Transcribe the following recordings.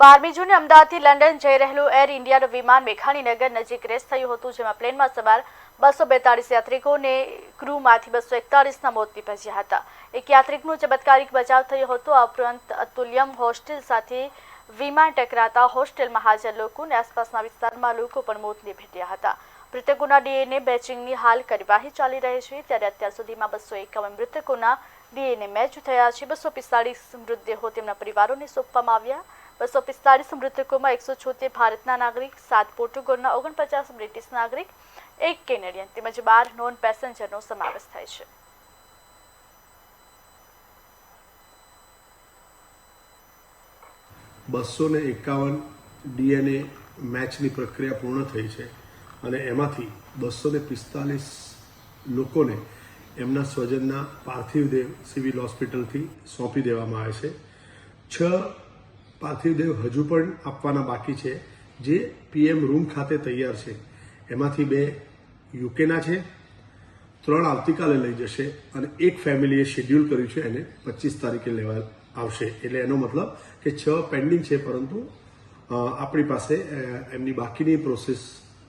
બારમી જૂને અમદાવાદથી લંડન જઈ રહેલું એર ઇન્ડિયાનું વિમાન મેઘાણીનગર નજીક રેસ થયું હતું, જેમાં પ્લેનમાં સવાર બસો બેતાળીસ યાત્રિકોને ક્રૂમાંથી બસો એકતાળીસના મોત નીપજ્યા હતા. એક યાત્રિકનું ચમત્કારિક બચાવ થયો હતો. આ ઉપરાંત અતુલ્યમ હોસ્ટેલ સાથે વિમાન ટકરાતા હોસ્ટેલમાં હાજર લોકો આસપાસના વિસ્તારમાં લોકો પણ મોતને ભેટ્યા હતા. મૃતકોના ડીએનએ બેચિંગની હાલ કાર્યવાહી ચાલી રહી છે. ત્યારે અત્યાર સુધીમાં બસો એકાવન મૃતકોના ડીએનએ મેચ થયા છે. બસો પિસ્તાળીસ મૃતદેહો તેમના પરિવારોને સોંપવામાં આવ્યા. બસો પિસ્તાળીસ મૃતકોમાં એકસો છોતેર ભારતના નાગરિક સાત પોર્ટુગલના ઓગણપચાસ બ્રિટિશ નાગરિક એક કેનેડિયન તેમજ બાર નોન પેસેન્જરનો સમાવેશ થાય છે બસો ને એકાવન ડીએનએ મેચની પ્રક્રિયા પૂર્ણ થઈ છે અને એમાંથી બસો ને પિસ્તાલીસ લોકોને એમના સ્વજનના પાર્થિવ દેહ સિવિલ હોસ્પિટલથી સોંપી દેવામાં આવે છે છ પાર્થિવ દેહ હજુ પણ આપવાના બાકી છે, જે પીએમ રૂમ ખાતે તૈયાર છે. એમાંથી બે યુકેના છે, ત્રણ આવતીકાલે લઈ જશે અને એક ફેમિલીએ શેડ્યુલ કર્યું છે, એને પચીસ તારીખે લેવા આવશે. એટલે એનો મતલબ કે છ પેન્ડિંગ છે, પરંતુ આપણી પાસે એમની બાકીની પ્રોસેસ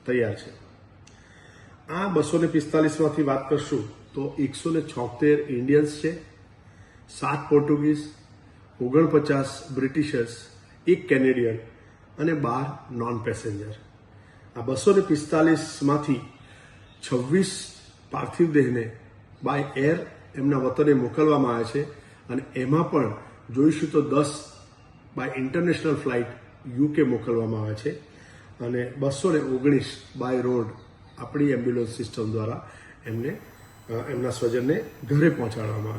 તૈયાર છે. આ બસો ને પિસ્તાલીસમાંથી વાત કરશું તો એકસો ને છોતેર ઇન્ડિયન્સ છે, સાત પોર્ટુગીઝ ઓગણપચાસ બ્રિટિશર્સ, એક કેનેડિયન અને બાર નોન પેસેન્જર આ બસો ને પિસ્તાલીસમાંથી છવ્વીસ પાર્થિવ દેહને બાય એર એમના વતને મોકલવામાં આવે છે અને એમાં પણ જોઈશું તો દસ બાય ઇન્ટરનેશનલ ફ્લાઇટ યુકે મોકલવામાં આવે છે. અને બસો ને ઓગણીસ બાય રોડ આપણી એમ્બ્યુલન્સ સિસ્ટમ દ્વારા એમને એમના સ્વજનને ઘરે પહોંચાડવામાં આવે